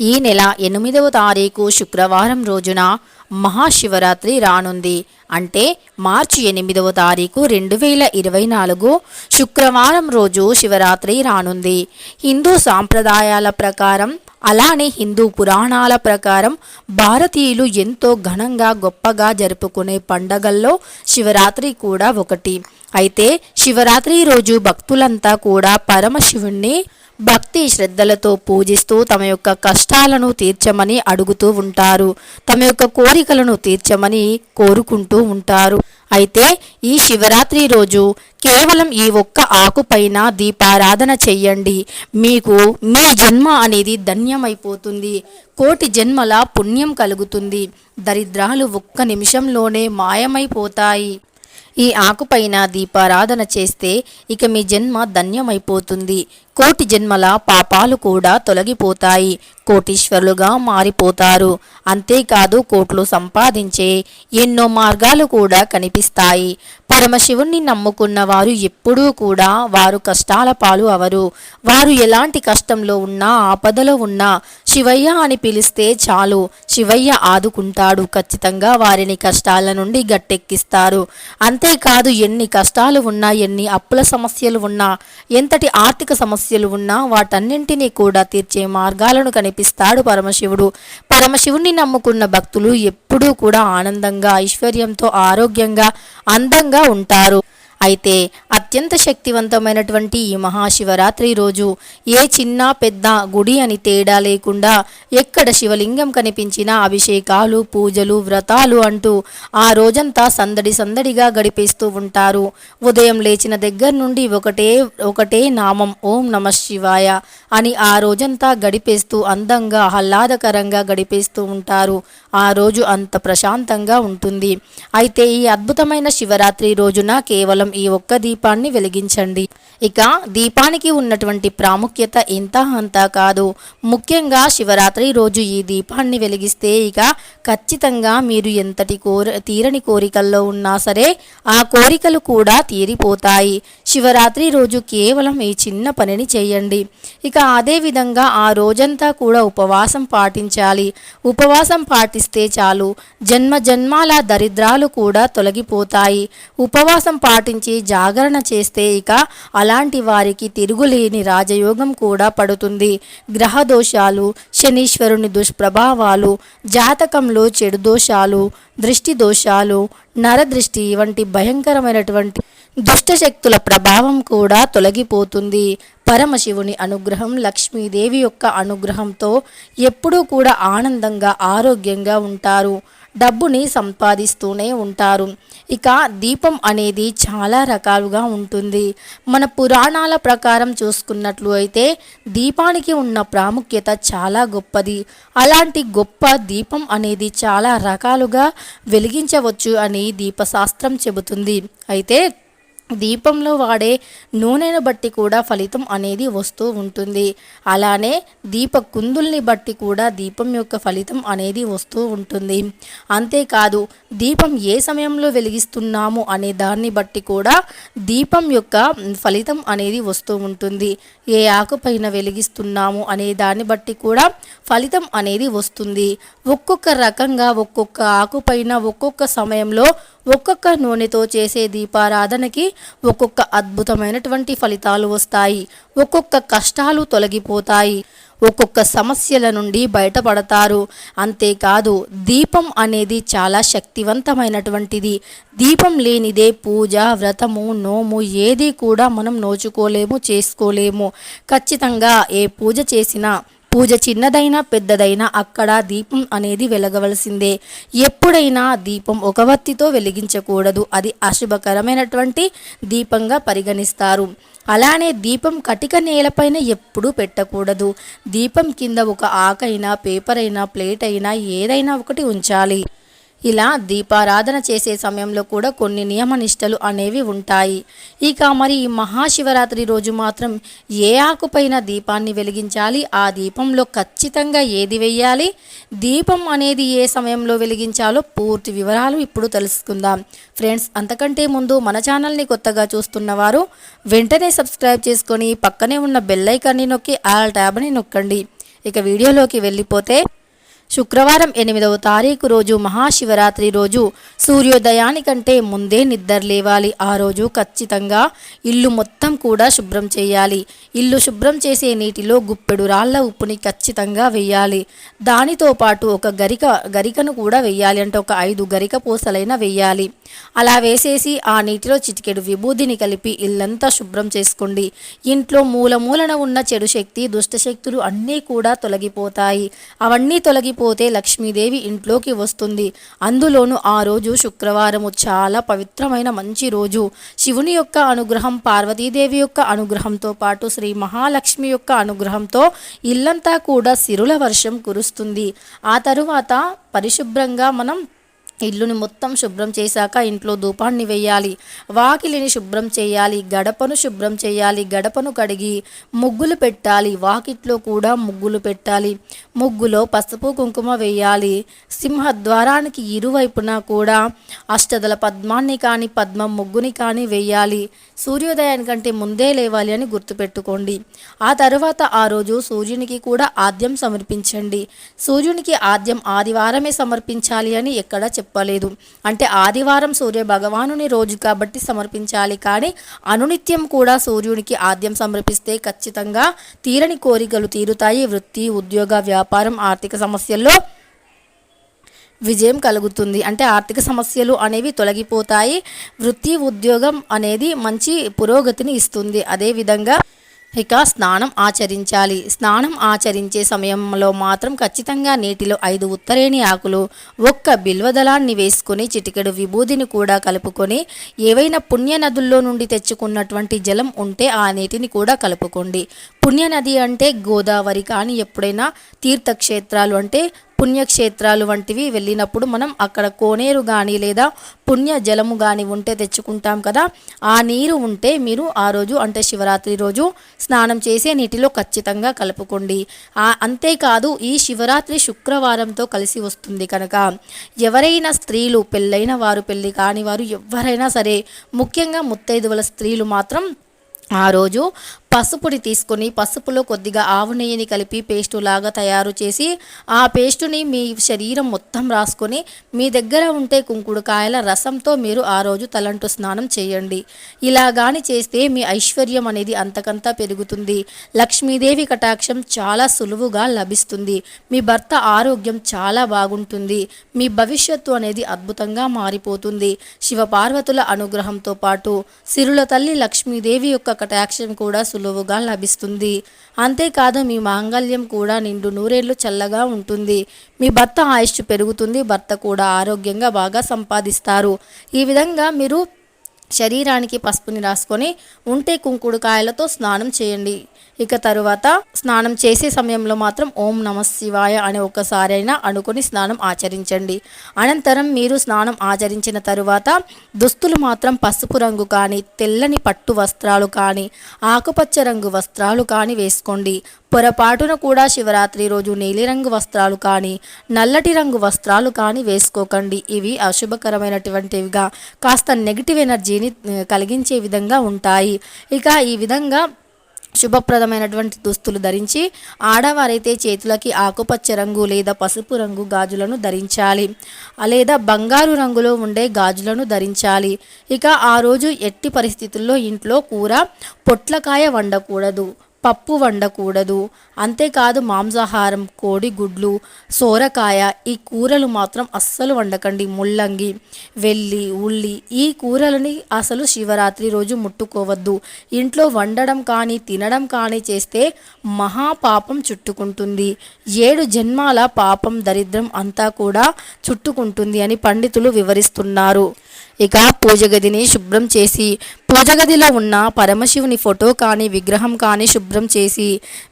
ఈ నెల ఎనిమిదవ తారీఖు శుక్రవారం రోజున మహాశివరాత్రి రానుంది. అంటే మార్చి ఎనిమిదవ తారీఖు రెండు వేల ఇరవై నాలుగు శుక్రవారం రోజు శివరాత్రి రానుంది. హిందూ సాంప్రదాయాల ప్రకారం అలానే హిందూ పురాణాల ప్రకారం భారతీయులు ఎంతో ఘనంగా గొప్పగా జరుపుకునే పండగల్లో శివరాత్రి కూడా ఒకటి. అయితే శివరాత్రి రోజు భక్తులంతా కూడా పరమశివుణ్ణి భక్తి శ్రద్ధలతో పూజిస్తూ తమ యొక్క కష్టాలను తీర్చమని అడుగుతూ ఉంటారు. తమ యొక్క కోరికలను తీర్చమని కోరుకుంటూ ఉంటారు. అయితే ఈ శివరాత్రి రోజు కేవలం ఈ ఒక్క ఆకుపైన దీపారాధన చెయ్యండి. మీకు మీ జన్మ అనేది ధన్యమైపోతుంది. కోటి జన్మల పుణ్యం కలుగుతుంది. దరిద్రాలు ఒక్క నిమిషంలోనే మాయమైపోతాయి. ఈ ఆకుపైన దీపారాధన చేస్తే ఇక మీ జన్మ ధన్యమైపోతుంది. కోటి జన్మల పాపాలు కూడా తొలగిపోతాయి. కోటీశ్వరులుగా మారిపోతారు. అంతేకాదు కోట్లు సంపాదించే ఎన్నో మార్గాలు కూడా కనిపిస్తాయి. పరమశివుణ్ణి నమ్ముకున్న వారు ఎప్పుడూ కూడా వారు కష్టాల పాలు అవరు. వారు ఎలాంటి కష్టంలో ఉన్నా ఆపదలో ఉన్నా శివయ్య అని పిలిస్తే చాలు. శివయ్య ఆదుకుంటాడు. ఖచ్చితంగా వారిని కష్టాల నుండి గట్టెక్కిస్తారు. అంతేకాదు ఎన్ని కష్టాలు ఉన్నా ఎన్ని అప్పుల సమస్యలు ఉన్నా ఎంతటి ఆర్థిక సమస్యలు ఉన్నా వాటన్నింటినీ కూడా తీర్చే మార్గాలను కనిపిస్తాడు పరమశివుడు. పరమశివుణ్ణి నమ్ముకున్న భక్తులు ఎప్పుడూ కూడా ఆనందంగా ఐశ్వర్యంతో ఆరోగ్యంగా అందంగా ఉంటారు. అయితే అత్యంత శక్తివంతమైనటువంటి ఈ మహాశివరాత్రి రోజు ఏ చిన్న పెద్ద గుడి అని తేడా లేకుండా ఎక్కడ శివలింగం కనిపించినా అభిషేకాలు పూజలు వ్రతాలు అంటూ ఆ రోజంతా సందడి సందడిగా గడిపేస్తూ ఉంటారు. ఉదయం లేచిన దగ్గర నుండి ఒకటే ఒకటే నామం ఓం నమ శివాయ అని ఆ రోజంతా గడిపేస్తూ అందంగా ఆహ్లాదకరంగా గడిపేస్తూ ఉంటారు. ఆ రోజు అంత ప్రశాంతంగా ఉంటుంది. అయితే ఈ అద్భుతమైన శివరాత్రి రోజున కేవలం ఈ ఒక్క దీపాన్ని వెలిగించండి. ఇక దీపానికి ఉన్నటువంటి ప్రాముఖ్యత ఇంత అంతా కాదు. ముఖ్యంగా శివరాత్రి రోజు ఈ దీపాన్ని వెలిగిస్తే ఇక ఖచ్చితంగా మీరు ఎంతటి కోర తీరని కోరికల్లో ఉన్నా సరే ఆ కోరికలు కూడా తీరిపోతాయి. శివరాత్రి రోజు కేవలం ఈ చిన్న పనిని చేయండి. ఇక అదే విధంగా ఆ రోజంతా కూడా ఉపవాసం పాటించాలి. ఉపవాసం పాటిస్తే చాలు. జన్మ జన్మాల దరిద్రాలు కూడా తొలగిపోతాయి. ఉపవాసం పాటి జాగరణ చేస్తే ఇక అలాంటి వారికి తిరుగులేని రాజయోగం కూడా పడుతుంది. గ్రహ దోషాలు శనీశ్వరుని దుష్ప్రభావాలు జాతకంలో చెడు దోషాలు దృష్టి దోషాలు నరదృష్టి వంటి భయంకరమైనటువంటి దుష్టశక్తుల ప్రభావం కూడా తొలగిపోతుంది. పరమశివుని అనుగ్రహం లక్ష్మీదేవి యొక్క అనుగ్రహంతో ఎప్పుడూ కూడా ఆనందంగా ఆరోగ్యంగా ఉంటారు. డబ్బుని సంపాదిస్తూనే ఉంటారు. ఇక దీపం అనేది చాలా రకాలుగా ఉంటుంది. మన పురాణాల ప్రకారం చూసుకున్నట్లు అయితే దీపానికి ఉన్న ప్రాముఖ్యత చాలా గొప్పది. అలాంటి గొప్ప దీపం అనేది చాలా రకాలుగా వెలిగించవచ్చు అని దీపశాస్త్రం చెబుతుంది. అయితే దీపంలో వాడే నూనెను బట్టి కూడా ఫలితం అనేది వస్తూ ఉంటుంది. అలానే దీప కుందుల్ని బట్టి కూడా దీపం యొక్క ఫలితం అనేది వస్తూ ఉంటుంది. అంతేకాదు దీపం ఏ సమయంలో వెలిగిస్తున్నాము అనే దాన్ని బట్టి కూడా దీపం యొక్క ఫలితం అనేది వస్తూ ఉంటుంది. ఏ ఆకుపైన వెలిగిస్తున్నాము అనే దాన్ని బట్టి కూడా ఫలితం అనేది వస్తుంది. ఒక్కొక్క రకంగా ఒక్కొక్క ఆకుపైన ఒక్కొక్క సమయంలో ఒక్కొక్క నూనెతో చేసే దీపారాధనకి ఒక్కొక్క అద్భుతమైనటువంటి ఫలితాలు వస్తాయి. ఒక్కొక్క కష్టాలు తొలగిపోతాయి. ఒక్కొక్క సమస్యల నుండి బయటపడతారు. అంతేకాదు దీపం అనేది చాలా శక్తివంతమైనటువంటిది. దీపం లేనిదే పూజ వ్రతము నోము ఏది కూడా మనం నోచుకోలేము చేసుకోలేము. ఖచ్చితంగా ఏ పూజ చేసినా పూజ చిన్నదైనా పెద్దదైనా అక్కడ దీపం అనేది వెలగవలసిందే. ఎప్పుడైనా దీపం ఒక వత్తితో వెలిగించకూడదు. అది అశుభకరమైనటువంటి దీపంగా పరిగణిస్తారు. అలానే దీపం కటిక నేలపైన ఎప్పుడూ పెట్టకూడదు. దీపం కింద ఒక ఆకైనా పేపర్ అయినా ప్లేట్ అయినా ఏదైనా ఒకటి ఉంచాలి. ఇలా దీపారాధన చేసే సమయంలో కూడా కొన్ని నియమ నిష్టలు అనేవి ఉంటాయి. ఇక మరి ఈ మహాశివరాత్రి రోజు మాత్రం ఏ ఆకుపైన దీపాన్ని వెలిగించాలి? ఆ దీపంలో ఖచ్చితంగా ఏది వెయ్యాలి? దీపం అనేది ఏ సమయంలో వెలిగించాలో పూర్తి వివరాలు ఇప్పుడు తెలుసుకుందాం. ఫ్రెండ్స్ అంతకంటే ముందు మన ఛానల్ని కొత్తగా చూస్తున్నవారు వెంటనే సబ్స్క్రైబ్ చేసుకొని పక్కనే ఉన్న బెల్ ఐకాన్ని నొక్కి ఆల్ ట్యాబ్ని నొక్కండి. ఇక వీడియోలోకి వెళ్ళిపోతే శుక్రవారం ఎనిమిదవ తారీఖు రోజు మహాశివరాత్రి రోజు సూర్యోదయానికంటే ముందే నిద్ర లేవాలి. ఆ రోజు ఖచ్చితంగా ఇల్లు మొత్తం కూడా శుభ్రం చేయాలి. ఇల్లు శుభ్రం చేసే నీటిలో గుప్పెడు రాళ్ళ ఉప్పుని ఖచ్చితంగా వేయాలి దానితో పాటు ఒక గరిక గరికను కూడా వేయాలి అంటే ఒక ఐదు గరిక పూసలైన వేయాలి అలా వేసేసి ఆ నీటిలో చిటికెడు విభూదిని కలిపి ఇల్లంతా శుభ్రం చేసుకోండి. ఇంట్లో మూల మూలన ఉన్న చెడు శక్తి దుష్టశక్తులు అన్నీ కూడా తొలగిపోతాయి. అవన్నీ తొలగి తొలగిపోతే లక్ష్మీదేవి ఇంట్లోకి వస్తుంది. అందులోనూ ఆ రోజు శుక్రవారము చాలా పవిత్రమైన మంచి రోజు. శివుని యొక్క అనుగ్రహం పార్వతీదేవి యొక్క అనుగ్రహంతో పాటు శ్రీ మహాలక్ష్మి యొక్క అనుగ్రహంతో ఇల్లంతా కూడా సిరుల వర్షం కురుస్తుంది. ఆ తరువాత పరిశుభ్రంగా మనం ఇల్లుని మొత్తం శుభ్రం చేశాక ఇంట్లో ధూపాన్ని వేయాలి. వాకిలిని శుభ్రం చేయాలి. గడపను శుభ్రం చేయాలి. గడపను కడిగి ముగ్గులు పెట్టాలి. వాకిట్లో కూడా ముగ్గులు పెట్టాలి. ముగ్గులో పసుపు కుంకుమ వేయాలి. సింహద్వారానికి ఇరువైపున కూడా అష్టదల పద్మాన్ని కానీ పద్మం ముగ్గుని కానీ వేయాలి. సూర్యోదయానికంటే ముందే లేవాలి అని గుర్తుపెట్టుకోండి. ఆ తర్వాత ఆ రోజు సూర్యునికి కూడా ఆద్యం సమర్పించండి. సూర్యునికి ఆద్యం ఆదివారమే సమర్పించాలి అని ఎక్కడ చెప్పలేదు. అంటే ఆదివారం సూర్య భగవానుని రోజు కాబట్టి సమర్పించాలి. కానీ అనునిత్యం కూడా సూర్యునికి ఆద్యం సమర్పిస్తే ఖచ్చితంగా తీరని కోరికలు తీరుతాయి. వృత్తి ఉద్యోగ వ్యాపారం ఆర్థిక సమస్యల్లో విజయం కలుగుతుంది. అంటే ఆర్థిక సమస్యలు అనేవి తొలగిపోతాయి. వృత్తి ఉద్యోగం అనేది మంచి పురోగతిని ఇస్తుంది. అదేవిధంగా ఇక స్నానం ఆచరించాలి. స్నానం ఆచరించే సమయంలో మాత్రం ఖచ్చితంగా నీటిలో ఐదు ఉత్తరేణి ఆకులు ఒక్క బిల్వదళాన్ని వేసుకొని చిటికెడు విభూదిని కూడా కలుపుకొని ఏవైనా పుణ్య నదుల్లో నుండి తెచ్చుకున్నటువంటి జలం ఉంటే ఆ నీటిని కూడా కలుపుకోండి. పుణ్యనది అంటే గోదావరి కానీ ఎప్పుడైనా తీర్థక్షేత్రాలు అంటే పుణ్యక్షేత్రాలు వంటివి వెళ్ళినప్పుడు మనం అక్కడ కోనేరు కానీ లేదా పుణ్య జలము కానీ ఉంటే తెచ్చుకుంటాం కదా. ఆ నీరు ఉంటే మీరు ఆ రోజు అంటే శివరాత్రి రోజు స్నానం చేసే నీటిలో ఖచ్చితంగా కలుపుకోండి. అంతేకాదు ఈ శివరాత్రి శుక్రవారంతో కలిసి వస్తుంది కనుక ఎవరైనా స్త్రీలు పెళ్ళైన వారు పెళ్ళి కాని వారు ఎవరైనా సరే ముఖ్యంగా ముత్తైదువుల స్త్రీలు మాత్రం ఆ రోజు పసుపుని తీసుకొని పసుపులో కొద్దిగా ఆవు నెయ్యిని కలిపి పేస్టు లాగా తయారు చేసి ఆ పేస్టుని మీ శరీరం మొత్తం రాసుకొని మీ దగ్గర ఉంటే కుంకుడుకాయల రసంతో మీరు ఆ రోజు తలంటు స్నానం చేయండి. ఇలా గాని చేస్తే మీ ఐశ్వర్యం అనేది అంతకంతా పెరుగుతుంది. లక్ష్మీదేవి కటాక్షం చాలా సులువుగా లభిస్తుంది. మీ భర్త ఆరోగ్యం చాలా బాగుంటుంది. మీ భవిష్యత్తు అనేది అద్భుతంగా మారిపోతుంది. శివపార్వతుల అనుగ్రహంతో పాటు సిరుల తల్లి లక్ష్మీదేవి యొక్క కటాక్షం కూడా సులువుగా లభిస్తుంది. అంతేకాదు మీ మాంగళ్యం కూడా నిండు నూరేళ్ళు చల్లగా ఉంటుంది. మీ భర్త ఆయుష్ పెరుగుతుంది భర్త కూడా ఆరోగ్యంగా బాగా సంపాదిస్తారు. ఈ విధంగా మీరు శరీరానికి పసుపుని రాసుకొని ఉంటే కుంకుడు కాయలతో స్నానం చేయండి. ఇక తరువాత స్నానం చేసే సమయంలో మాత్రం ఓం నమ శివాయ అని ఒకసారి అయినా అనుకొని స్నానం ఆచరించండి. అనంతరం మీరు స్నానం ఆచరించిన తరువాత దుస్తులు మాత్రం పసుపు రంగు కానీ తెల్లని పట్టు వస్త్రాలు కానీ ఆకుపచ్చ రంగు వస్త్రాలు కానీ వేసుకోండి. పొరపాటున కూడా శివరాత్రి రోజు నీలిరంగు వస్త్రాలు కానీ నల్లటి రంగు వస్త్రాలు కానీ వేసుకోకండి. ఇవి అశుభకరమైనటువంటివిగా కాస్త నెగిటివ్ ఎనర్జీని కలిగించే విధంగా ఉంటాయి. ఇక ఈ విధంగా శుభప్రదమైనటువంటి దుస్తులు ధరించి ఆడవారైతే చేతులకి ఆకుపచ్చ రంగు లేదా పసుపు రంగు గాజులను ధరించాలి. లేదా బంగారు రంగులో ఉండే గాజులను ధరించాలి. ఇక ఆ రోజు ఎట్టి పరిస్థితుల్లో ఇంట్లో కూర పొట్లకాయ వండకూడదు. పప్పు వండకూడదు. అంతేకాదు మాంసాహారం కోడి గుడ్లు సోరకాయ ఈ కూరలు మాత్రం అస్సలు వండకండి. ముల్లంగి వెల్లి ఉల్లి ఈ కూరలని అసలు శివరాత్రి రోజు ముట్టుకోవద్దు. ఇంట్లో వండడం కానీ తినడం కానీ చేస్తే మహాపాపం చుట్టుకుంటుంది. ఏడు జన్మాల పాపం దరిద్రం అంతా కూడా చుట్టుకుంటుంది అని పండితులు వివరిస్తున్నారు. ఇక పూజ గదిని శుభ్రం చేసి పూజ గదిలో ఉన్న పరమశివుని ఫోటో కానీ విగ్రహం కానీ శుభ్రం చేసి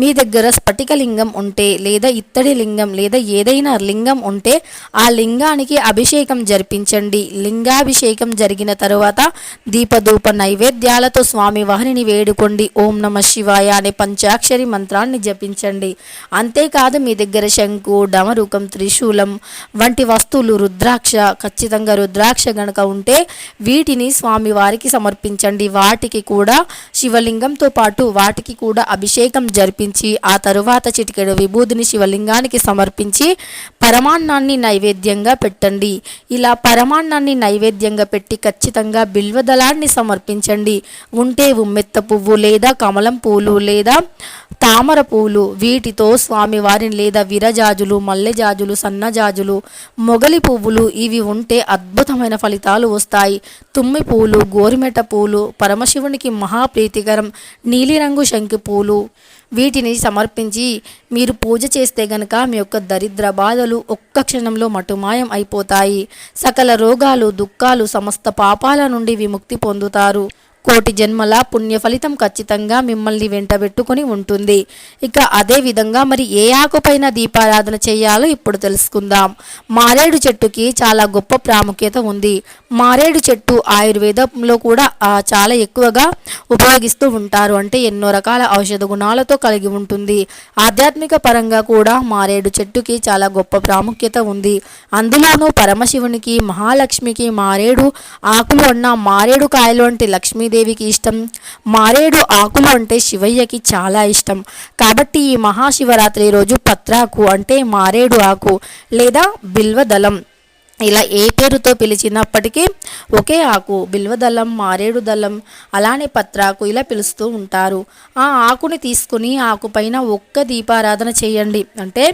మీ దగ్గర స్ఫటిక లింగం ఉంటే లేదా ఇత్తడి లింగం లేదా ఏదైనా లింగం ఉంటే ఆ లింగానికి అభిషేకం జరిపించండి. లింగాభిషేకం జరిగిన తరువాత దీపధూప నైవేద్యాలతో స్వామి వారిని వేడుకోండి. ఓం నమ శివాయ అనే పంచాక్షరి మంత్రాన్ని జపించండి. అంతేకాదు మీ దగ్గర శంకు డమరుకం త్రిశూలం వంటి వస్తువులు రుద్రాక్ష ఖచ్చితంగా రుద్రాక్ష గనక ఉంటే ఉంటే వీటిని స్వామివారికి సమర్పించండి. వాటికి కూడా శివలింగంతో పాటు వాటికి కూడా అభిషేకం జరిపించి ఆ తరువాత చిటికెడు విభూదిని శివలింగానికి సమర్పించి పరమాన్నాన్ని నైవేద్యంగా పెట్టండి. ఇలా పరమాన్నాన్ని నైవేద్యంగా పెట్టి ఖచ్చితంగా బిల్వదళాన్ని సమర్పించండి. ఉంటే ఉమ్మెత్త పువ్వు లేదా కమలం పూలు లేదా తామర పూలు వీటితో స్వామివారిని లేదా విరజాజులు మల్లెజాజులు సన్నజాజులు మొగలి పువ్వులు ఇవి ఉంటే అద్భుతమైన ఫలితాలు వస్తాయి. తుమ్మి పూలు గోరిమెట పూలు పరమశివునికి మహాప్రీతికరం నీలిరంగు శంకి పూలు. వీటిని సమర్పించి మీరు పూజ చేస్తే గనక మీ యొక్క దరిద్ర బాధలు ఒక్క క్షణంలో మటుమాయం అయిపోతాయి. సకల రోగాలు దుఃఖాలు సమస్త పాపాల నుండి విముక్తి పొందుతారు. కోటి జన్మల పుణ్య ఫలితం ఖచ్చితంగా మిమ్మల్ని వెంటబెట్టుకుని ఉంటుంది. ఇక అదే విధంగా మరి ఏ ఆకుపైన దీపారాధన చేయాలో ఇప్పుడు తెలుసుకుందాం. మారేడు చెట్టుకి చాలా గొప్ప ప్రాముఖ్యత ఉంది. మారేడు చెట్టు ఆయుర్వేదంలో కూడా చాలా ఎక్కువగా ఉపయోగిస్తూ ఉంటారు. అంటే ఎన్నో రకాల ఔషధ గుణాలతో కలిగి ఉంటుంది. ఆధ్యాత్మిక పరంగా కూడా మారేడు చెట్టుకి చాలా గొప్ప ప్రాముఖ్యత ఉంది. అందులోనూ పరమశివునికి మహాలక్ష్మికి మారేడు ఆకులు ఉన్న మారేడు కాయలు అంటే లక్ష్మీదేవికి ఇష్టం. మారేడు ఆకులు అంటే శివయ్యకి చాలా ఇష్టం. కాబట్టి ఈ మహాశివరాత్రి రోజు పత్రాకు అంటే మారేడు ఆకు లేదా బిల్వదళం. ఇలా ఏ పేరుతో పిలిచినప్పటికీ ఒకే ఆకు బిల్వదళం మారేడు దళం అలానే పత్రాకు ఇలా పిలుస్తూ ఉంటారు. ఆ ఆకుని తీసుకుని ఆకుపైన ఒక్క దీపారాధన చేయండి. అంటే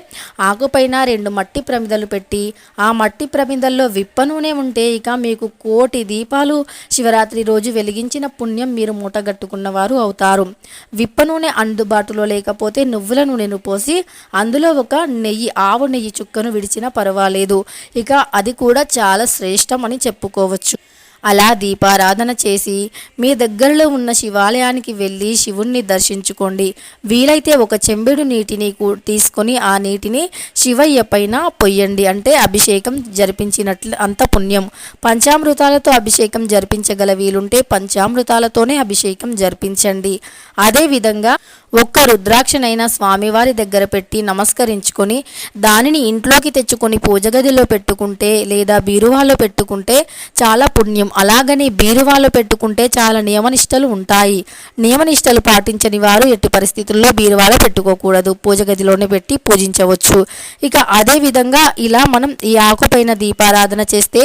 ఆకుపైన రెండు మట్టి ప్రమిదలు పెట్టి ఆ మట్టి ప్రమిదల్లో విప్ప నూనె ఉంటే ఇక మీకు కోటి దీపాలు శివరాత్రి రోజు వెలిగించిన పుణ్యం మీరు మూటగట్టుకున్న వారు అవుతారు. విప్ప నూనె అందుబాటులో లేకపోతే నువ్వుల నూనెను పోసి అందులో ఒక నెయ్యి ఆవు నెయ్యి చుక్కను విడిచినా పర్వాలేదు. ఇక అది కూడా చాలా శ్రేష్టమని చెప్పుకోవచ్చు. అలా దీపారాధన చేసి మీ దగ్గరలో ఉన్న శివాలయానికి వెళ్ళి శివుణ్ణి దర్శించుకోండి. వీలైతే ఒక చెంబెడు నీటిని కూ- తీసుకొని ఆ నీటిని శివయ్య పైన పొయ్యండి. అంటే అభిషేకం జరిపించినట్లు అంత పుణ్యం. పంచామృతాలతో అభిషేకం జరిపించగల వీలుంటే పంచామృతాలతోనే అభిషేకం జరిపించండి. అదేవిధంగా ఒక్క రుద్రాక్షనైనా స్వామివారి దగ్గర పెట్టి నమస్కరించుకొని దానిని ఇంట్లోకి తెచ్చుకొని పూజగదిలో పెట్టుకుంటే లేదా బీరువాలో పెట్టుకుంటే చాలా పుణ్యం. అలాగని బీరువాలో పెట్టుకుంటే చాలా నియమనిష్టలు ఉంటాయి. నియమనిష్టలు పాటించని వారు ఎట్టి పరిస్థితుల్లో బీరువాలో పెట్టుకోకూడదు. పూజగదిలోనే పెట్టి పూజించవచ్చు. ఇక అదే విధంగా ఇలా మనం ఈ ఆకుపైన దీపారాధన చేస్తే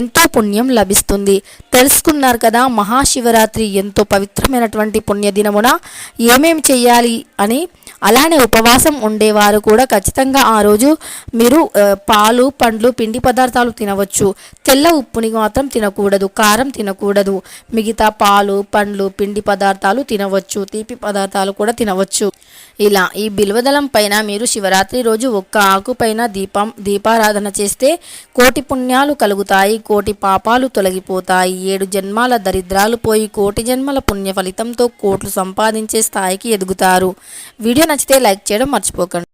ఎంతో పుణ్యం లభిస్తుంది. తెలుసుకున్నారు కదా మహాశివరాత్రి ఎంతో పవిత్రమైనటువంటి పుణ్యదినమున ఏమేమి ఏమేం చేయాలి అని అలానే ఉపవాసం ఉండేవారు కూడా ఖచ్చితంగా ఆ రోజు మీరు పాలు పండ్లు పిండి పదార్థాలు తినవచ్చు. తెల్ల ఉప్పుని మాత్రం తినకూడదు కారం తినకూడదు. మిగతా పాలు పండ్లు పిండి పదార్థాలు తినవచ్చు తీపి పదార్థాలు కూడా తినవచ్చు. ఇలా ఈ బిల్వదళం పైన మీరు శివరాత్రి రోజు ఒక్క ఆకు పైన దీపం దీపారాధన చేస్తే కోటి పుణ్యాలు కలుగుతాయి కోటి పాపాలు తొలగిపోతాయి. ఏడు జన్మాల దరిద్రాలు పోయి కోటి జన్మల పుణ్య ఫలితంతో కోట్లు సంపాదించే స్థాయికి ఎదుగుతారు. వీడియో నచ్చితే లైక్ చేయడం మర్చిపోకండి.